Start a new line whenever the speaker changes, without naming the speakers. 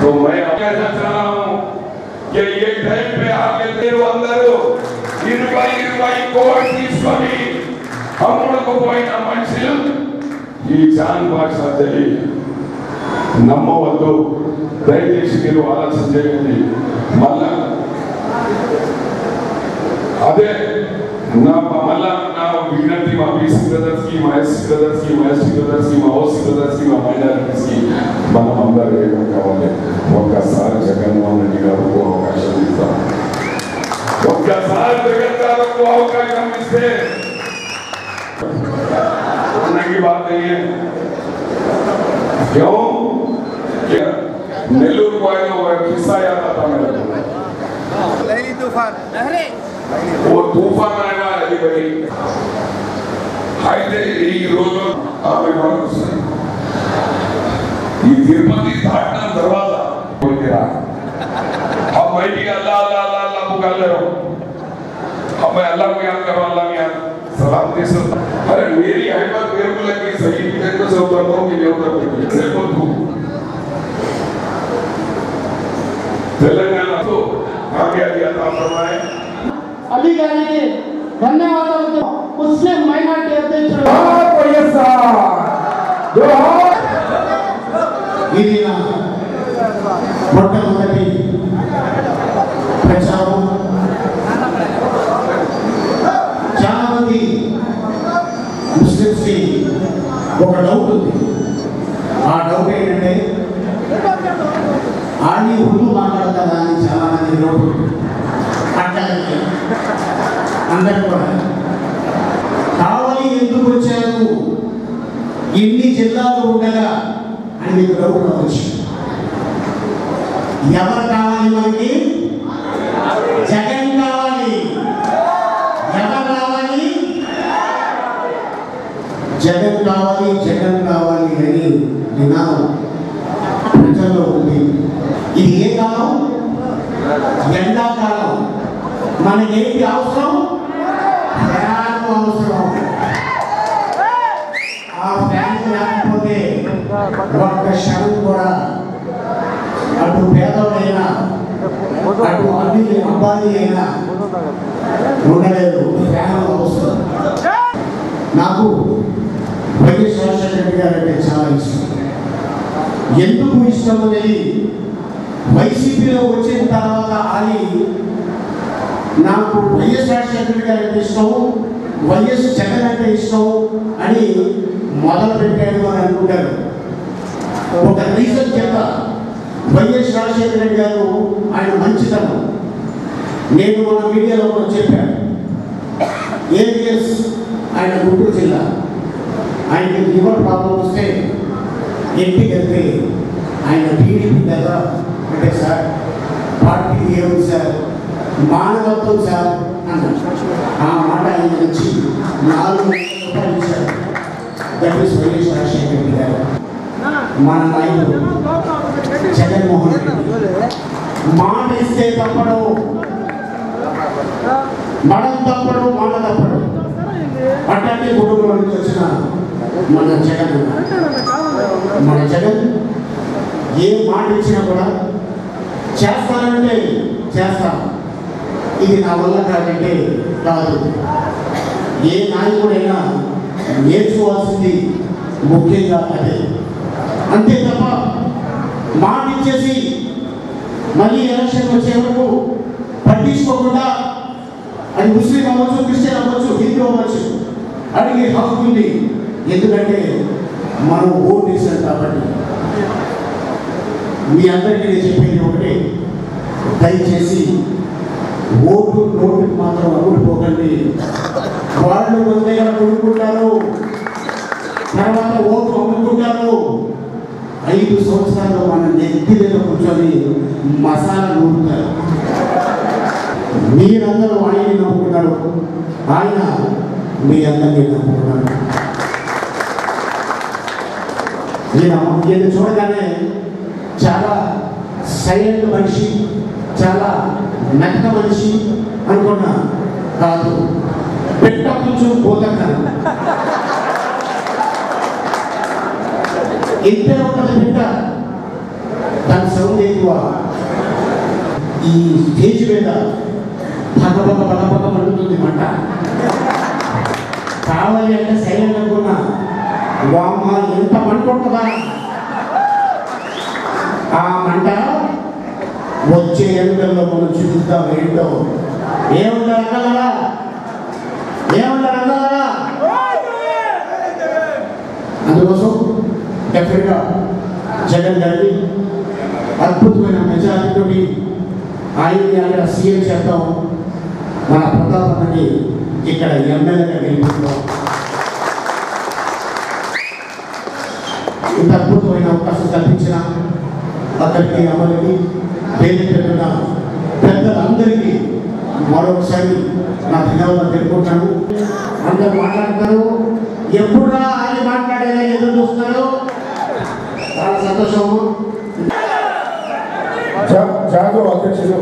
तो मैं कहना चाह रहा हूं कि ये टाइम पे आके మీరు అందరూ ఇరవై ఇరవై కోట్లు తీసుకొని అమ్ముడుకు పోయిన మనుషులు ఈ జాన్ భాష తెలియ నమ్మవద్దు దయచేసి మీరు ఆలోచన చేయండి మళ్ళా ಅದೇ ನಮ್ಮ ಅಲ್ಲ ನಾವು ವಿನಂತಿ ಮಾಡಿ ಸಿಗದರ್ಸಿ ಮಹೇಶ್ ಸಿಗದರ್ಸಿ ಮಹೇಶ್ ಸಿಗದರ್ಸಿ ಮಹೋಸ್ ಸಿಗದರ್ಸಿ ಮಹಿಳೆಯರ್ಸಿ మన అందరూ ఏమో కావాలి ఒక్కసారి జగన్మోహన్ రెడ్డి గారికి అవకాశం ఇస్తాం ఒక్కసారి జగన్ గారికి అవకాశం ఇస్తే की बात नहीं है क्यों नेल्लूर को आया हुआ किस्सा याद आता मेरे को
तूफ़ान
वो तूफान आएगा अली भाई అయితే ఈ రోజు ఆమె మనసు ఈ తిరుపతి దాటిన తర్వాత పోయిరా हम बैठी अल्लाह अल्लाह अल्लाह अल्लाह पुकार ले रहो अब मैं अल्लाह को याद करो अल्लाह को याद सलाम दे सर अरे मेरी अहमद मेरे को लगी सही भी तो से उतर दो कि नहीं उतर दो से को तू तेलंगाना तो आगे आगे आता फरमाए
అలీ గారికి ధన్యవాదాలు ముస్లిం మైనార్టీ అధ్యక్షుడు
ఇది నా మొట్టమొదటి ప్రచారం చాలా మంది ముస్లిమ్స్కి ఒక డౌట్ ఉంది ఆ డౌట్ ఏంటంటే ఆడి ఉర్దూ మాట్లాడతారా అని చాలా మంది డౌట్ ఉంది. అందరు కూడా కావాలి ఎందుకు వచ్చారు? ఎన్ని జిల్లాలు ఉండగా అని మీకు డౌట్ ఎవరు కావాలి మనకి? జగన్ కావాలి. ఎవరు కావాలి జగన్ కావాలి జగన్ కావాలి అని నినాదం ప్రజల్లో ఉంది. ఇది ఏ కాలం? ఎండాకాలం. మనకేంటి అవసరం? ఫ్యాన్ అవసరం. ఆ ఫ్యాన్ లేకపోతే ఒక్క క్షణం కూడా అటు పేదవాడైనా అటు అన్ని అబ్బాయి అయినా ఉండలేదు. ఫ్యాన్ అవసరం. నాకు వైద్య రాజశేఖర రెడ్డి గారు అంటే చాలా ఇష్టం. ఎందుకు ఇష్టం అనేది వైసీపీలో వచ్చిన తర్వాత అది నాకు వైఎస్ రాజశేఖర గారు అంటే ఇష్టం వైఎస్ జగన్ అంటే ఇష్టం అని మొదలు పెట్టాడు అని అనుకుంటారు ఒక రీజన్ చెప్తా వైఎస్ రాజశేఖర రెడ్డి గారు ఆయన మంచితనం. నేను మన మీడియాలో కూడా చెప్పాను. ఏబిఎస్ ఆయన గుంటూరు జిల్లా. ఆయనకి లివర్ ప్రాబ్లం వస్తే ఎంపీ వెళ్తే ఆయన టీడీపీ కదా అంటే సార్ పార్టీ ఏముంది సార్? మానవత్వం సార్ అన్నాడు. ఆ మాట ఆయన నుంచి నాలుగు వేల రూపాయలు ఇచ్చారు. That is YS Rajasekhara Reddy garu మన నాయకుడు జగన్మోహన్ రెడ్డి. మాట ఇస్తే తప్పడు. మనం తప్పడు మాట తప్పడు. అట్లాంటి కుటుంబం నుంచి వచ్చిన మన జగన్ మన జగన్ ఏ మాట ఇచ్చినా కూడా చేస్తానంటే చేస్తాను ఇది నా వల్ల కాదంటే కాదు. ఏ నాయకుడైనా నేర్చుకోవాల్సింది ముఖ్యంగా అదే. అంతే తప్ప మాట ఇచ్చేసి మళ్ళీ ఎలక్షన్ వచ్చే వరకు పట్టించుకోకుండా అది ముస్లిం అవ్వచ్చు క్రిస్టియన్ అవ్వచ్చు హిందూ అవ్వచ్చు అడిగే హక్కు ఉంది. ఎందుకంటే మనం ఓటు ఇస్తాం కాబట్టి. మీ అందరికీ నేను చెప్పేది ఒకటే. దయచేసి ఓటు నోటుకు మాత్రం అమ్ముడుపోకండి వాళ్ళు మన కొనుక్కుంటారు. తర్వాత ఓటు అమ్ముకుంటారు. ఐదు సంవత్సరాలు మన నెత్తి మీద కూర్చొని మసాలా నూరుతారు. మీరందరూ ఆయన్ని నమ్ముకున్నారు. ఆయన మీ అందరినీ నమ్ముకున్నారు. ఈయన ఈయన చూడగానే చాలా సైలెంట్ మనిషి. చాలా మెత్త మనిషి అనుకున్నా కాదు. పెట్ట కొంచెం పోతక్కన ఇంతే ఉంటుంది బిడ్డ తన దాని సౌండ్ ఎక్కువ ఈ స్టేజ్ మీద పగ పగ పగ మంట. కావాలి అంటే సైలెంట్ అనుకున్నా. వామ్మ ఎంత మంట ఉంటుందా? ఆ మంట వచ్చే ఎన్నికల్లో మనం చూపిస్తాం ఏంటో? ఏముంటారు అన్నలారా ఏముంటారు అన్నలారా అందుకోసం డెఫినెట్గా జగన్ గారిని అద్భుతమైన మెజారిటీతోటి ఆయన్ని అక్కడ సీఎం చేద్దాం. మన ప్రతాప్ అన్నని ఇక్కడ ఎమ్మెల్యేగా గెలిపిస్తాం ఇంత అద్భుతమైన అవకాశం కల్పించిన అక్కడికి అమలుకి వేదిక పెట్టిన పెద్దలందరికీ మరొకసారి నా ధన్యవాదాలు తెలుపుకుంటాను. అందరు మాట్లాడతారు. ఎప్పుడు ఆయన మాట్లాడేలా ఎదురు చూస్తున్నారు చాలా సంతోషము
జా- అధ్యక్షులు